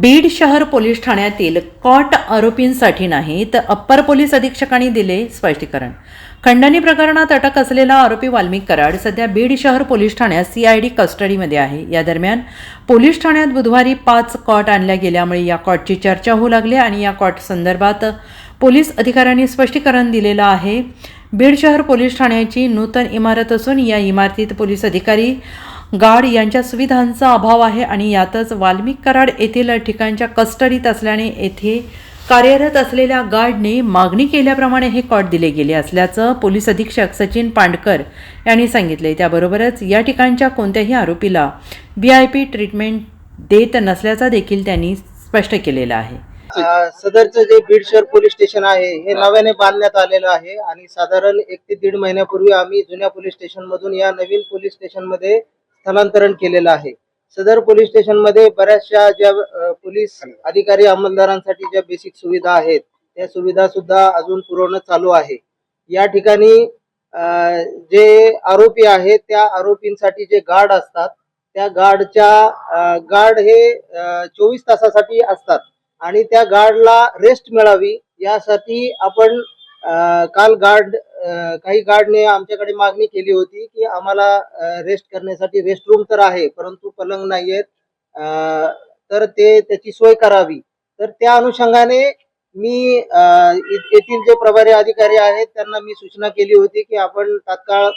बीड शहर पोलीस ठाण्यातील कॉट आरोपींसाठी नाही तर अप्पर पोलीस अधीक्षकांनी दिले स्पष्टीकरण. खंडणी प्रकरणात अटक असलेला आरोपी वाल्मिक कराड सध्या बीड शहर पोलीस ठाण्यात सीआयडी कस्टडीमध्ये आहे. या दरम्यान पोलीस ठाण्यात बुधवारी पाच कॉट आणल्या गेल्यामुळे या कॉटची चर्चा होऊ लागली आणि या कॉट संदर्भात पोलीस अधिकाऱ्यांनी स्पष्टीकरण दिलेलं आहे. बीड शहर पोलीस ठाण्याची नूतन इमारत असून या इमारतीत पोलीस अधिकारी गार्ड यांच्या सुविधांचा अभाव आहे आणि यातच वाल्मिक कराड येथील ठिकाणच्या कस्टडीत असल्याने येथे कार्यरत असलेल्या गार्डने मागणी केल्याप्रमाणे हे कॉट दिले गेले असल्याचं पोलीस अधीक्षक सचिन पांडकर यांनी सांगितले. त्याबरोबरच या ठिकाणच्या कोणत्याही आरोपीला व्ही आय पी ट्रीटमेंट देत नसल्याचा देखील त्यांनी स्पष्ट केलेलं आहे. सदरचं जे बीड शहर पोलीस स्टेशन आहे हे नव्याने बांधण्यात आलेलं आहे आणि साधारण एक ते दीड महिन्यापूर्वी आम्ही जुन्या पोलीस स्टेशन मधून या नवीन पोलीस स्टेशनमध्ये स्थलांतरण केलेलं आहे. सदर पोलीस स्टेशनमध्ये बऱ्याचशा ज्या पोलीस अधिकारी अंमलदारांसाठी ज्या बेसिक सुविधा आहेत त्या सुविधा सुद्धा अजून पुरवणं चालू आहे. या ठिकाणी जे आरोपी आहेत त्या आरोपींसाठी जे गार्ड असतात त्या गार्डच्या गार्ड हे चोवीस तासासाठी असतात. आणि त्या गार्डला रेस्ट मिळावी यासाठी आपण काल गार्ड काही गार्डने आमच्याकडे मागणी केली होती की आम्हाला रेस्ट करण्यासाठी रेस्ट रूम तर आहे परंतु पलंग नाही आहेत तर ते त्याची सोय करावी. तर त्या अनुषंगाने मी येथील जे प्रभारी अधिकारी आहेत त्यांना मी सूचना केली होती की आपण तात्काळ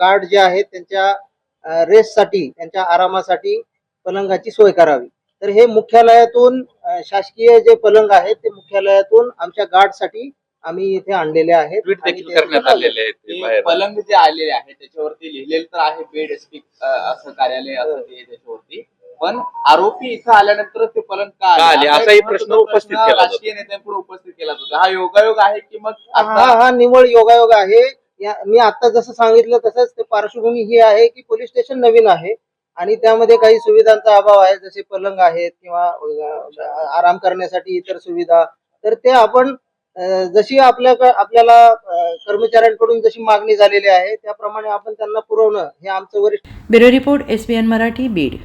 गार्ड जे आहेत त्यांच्या रेस्टसाठी त्यांच्या आरामासाठी पलंगाची सोय करावी. तर हे मुख्यालयातून शासकीय जे पलंग आहेत ते मुख्यालयातून आमच्या गार्डसाठी आम्ही इथे आणलेले आहेत ट्विट देखील करण्यात आलेले आहेत ते ते बाहेर. पलंग जे आलेले आहे त्याच्यावरती लिहिलेलं तर आहे बेड स्पीक असं कार्यालय असं ते त्याच्यावरती. पण आरोपी इथं आल्यानंतर ते पलंग का का आले? असा असाही एक प्रश्न महत्त्वाचा उपस्थित केला जातो. राजकीय नेत्यांपुढे उपस्थित केला जातो. हा योगायोग आहे की मग हा आता हा निवळ योगायोग आहे. या मी आता जसं सांगितलं तसंच ते पार्श्वभूमी ही आहे की पोलीस स्टेशन नवीन आहे आणि त्यामध्ये काही सुविधांचा अभाव आहे जसे पलंग आहेत किंवा अ, आराम करण्यासाठी इतर सुविधा. तर ते आपण जशी आपल्या आपल्याला कर्मचाऱ्यांकडून जशी मागणी झालेली आहे त्याप्रमाणे आपण त्यांना पुरवणं हे आमचं वरिष्ठ bureau report S B N Marathi Beed.